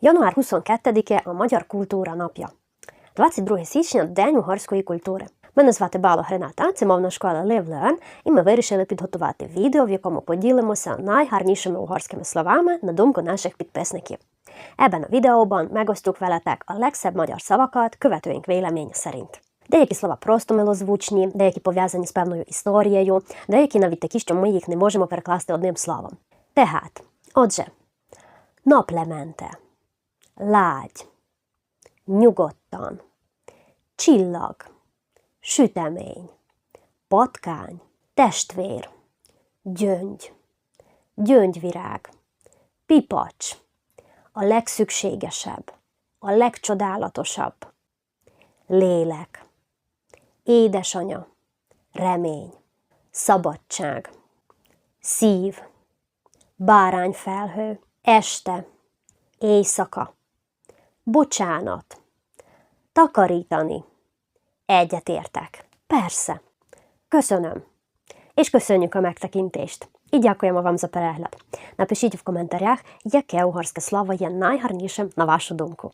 Január 22-е a Magyar Культура нап'я. 22 січня День угорської культури. Мене звати Бало Грената, це мовна школа Live Learn, і ми вирішили підготувати відео, в якому поділимося найгарнішими угорськими словами на думку наших підписників. Ebben a videóban megosztjuk veletek a legszebb magyar szavakat követőink véleménye szerint. Деякі слова просто милозвучні, деякі пов'язані з певною історією, деякі навіть такі, що ми їх не можемо перекласти одним словом. Tehát, отже, naplemente, lágy, nyugodtan, csillag, sütemény, patkány, testvér, gyöngy, gyöngyvirág, pipacs, a legszükségesebb, a legcsodálatosabb, lélek, édesanya, remény, szabadság, szív, bárányfelhő, este, éjszaka, bocsánat, takarítani, egyetértek. Persze. Köszönöm. És köszönjük a megtekintést. І дякуємо вам за перегляд. Напишіть в коментарях, яке угорське слово є найгарнішим на вашу думку.